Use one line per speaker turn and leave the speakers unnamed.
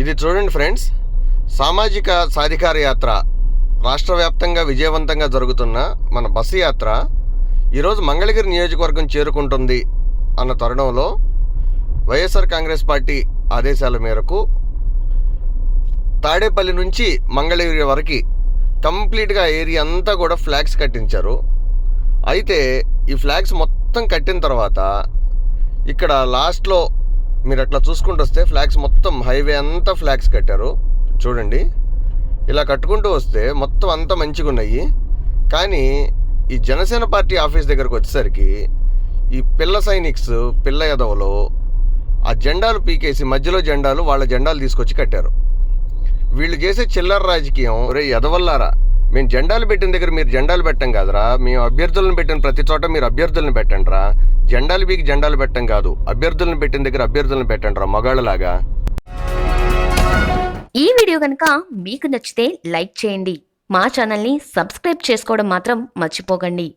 ఇది చూడండి ఫ్రెండ్స్ సామాజిక సాధికార యాత్ర రాష్ట్ర వ్యాప్తంగా విజయవంతంగా జరుగుతున్న మన బస్సు యాత్ర. ఈరోజు మంగళగిరి నియోజకవర్గం చేరుకుంటుంది అన్న తరుణంలో వైఎస్ఆర్ కాంగ్రెస్ పార్టీ ఆదేశాల మేరకు తాడేపల్లి నుంచి మంగళగిరి వరకు కంప్లీట్గా ఏరియా అంతా కూడా ఫ్లాగ్స్ కట్టించారు. అయితే ఈ ఫ్లాగ్స్ మొత్తం కట్టిన తర్వాత ఇక్కడ లాస్ట్లో మీరు అట్లా చూసుకుంటూ వస్తే ఫ్లాగ్స్ మొత్తం హైవే అంతా ఫ్లాగ్స్ కట్టారు. చూడండి. ఇలా కట్టుకుంటూ వస్తే మొత్తం అంతా మంచిగా ఉన్నాయి కానీ ఈ జనసేన పార్టీ ఆఫీస్ దగ్గరకు వచ్చేసరికి ఈ పిల్ల సైనిక్స్ పిల్ల యదవలు ఆ జెండాలు పీకేసి మధ్యలో జెండాలు వాళ్ళ జెండాలు తీసుకొచ్చి కట్టారు. వీళ్ళు చేసే చిల్లర రాజకీయం రే ఎదవల్లారా మేము జెండాలు పెట్టిన దగ్గర మీరు జెండాలు పెట్టం కాదురా. మేము అభ్యర్థులను పెట్టిన ప్రతి చోట మీరు అభ్యర్థులను పెట్టండి రా జెండాలు బీకి జెండాలు పెట్టడం కాదు అభ్యర్థులను పెట్టిన దగ్గర అభ్యర్థులను పెట్టండి మగాళ్ళలాగా.
ఈ వీడియో కనుక మీకు నచ్చితే లైక్ చేయండి. మా ఛానల్ని సబ్స్క్రైబ్ చేసుకోవడం మాత్రం మర్చిపోకండి.